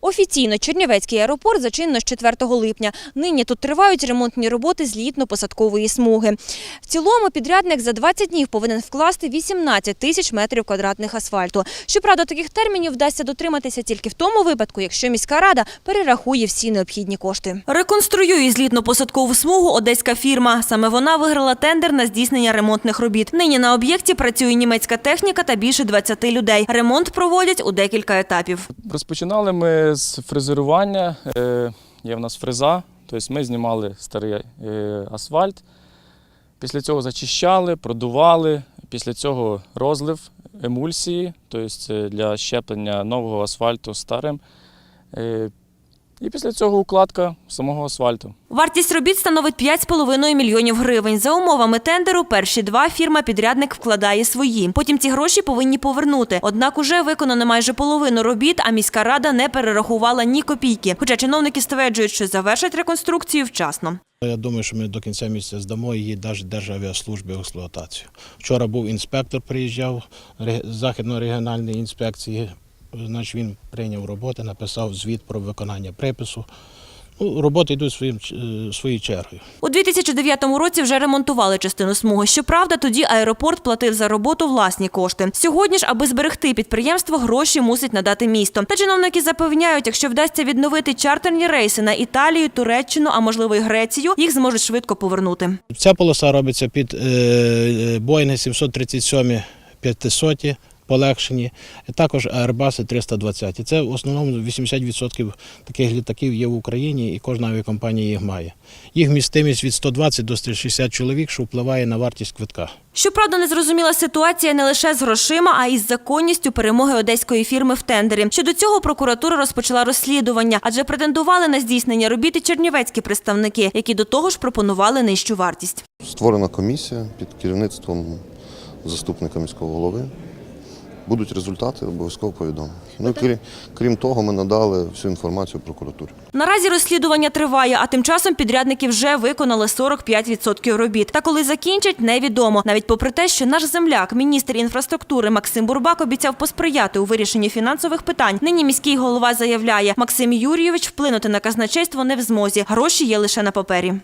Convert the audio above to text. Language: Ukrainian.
Офіційно Чернівецький аеропорт зачинено з 4 липня. Нині тут тривають ремонтні роботи злітно-посадкової смуги. В цілому підрядник за 20 днів повинен вкласти 18 тисяч метрів квадратних асфальту. Щоправда, таких термінів вдасться дотриматися тільки в тому випадку, якщо міська рада перерахує всі необхідні кошти. Реконструює злітно-посадкову смугу одеська фірма. Саме вона виграла тендер на здійснення ремонтних робіт. Нині на об'єкті працює німецька техніка та більше 20 людей. Ремонт проводять у декілька етапів. Розпочинали ми з фрезерування. Е, Є в нас фреза, тобто ми знімали старий е, асфальт. Після цього зачищали, продували. Після цього розлив емульсії, тобто для щеплення нового асфальту старим. І після цього укладка самого асфальту. Вартість робіт становить 5,5 мільйонів гривень. За умовами тендеру перші два фірма-підрядник вкладає свої. Потім ці гроші повинні повернути. Однак уже виконано майже половину робіт, а міська рада не перерахувала ні копійки. Хоча чиновники стверджують, що завершать реконструкцію вчасно. Я думаю, що ми до кінця місяця здамо її навіть Державіаслужбі в експлуатацію. Вчора був інспектор, приїжджав з західно-регіональної інспекції. Значить, він прийняв роботи, написав звіт про виконання припису. Ну, роботи йдуть своїм, е, своєю чергою. У 2009 році вже ремонтували частину смуги. Щоправда, тоді аеропорт платив за роботу власні кошти. Сьогодні ж, аби зберегти підприємство, гроші мусить надати місто. Та чиновники запевняють, якщо вдасться відновити чартерні рейси на Італію, Туреччину, а можливо й Грецію, їх зможуть швидко повернути. Ця полоса робиться під е, Боїнги 737 500 полегшені, і також Airbus 320. Це в основному 80% таких літаків є в Україні, і кожна авіакомпанія їх має. Їх вмістимість від 120 до 160 чоловік, що впливає на вартість квитка. Щоправда, незрозуміла ситуація не лише з грошима, а й з законністю перемоги одеської фірми в тендері. Щодо цього прокуратура розпочала розслідування, адже претендували на здійснення робіт і чернівецькі представники, які до того ж пропонували нижчу вартість. Створена комісія під керівництвом заступника міського голови. Будуть результати, обов'язково повідомлю. Ну, крім, крім того, ми надали всю інформацію прокуратурі. Наразі розслідування триває, а тим часом підрядники вже виконали 45% робіт. Та коли закінчать, невідомо. Навіть попри те, що наш земляк, міністр інфраструктури Максим Бурбак обіцяв посприяти у вирішенні фінансових питань. Нині міський голова заявляє, Максим Юрійович вплинути на казначейство не в змозі. Гроші є лише на папері.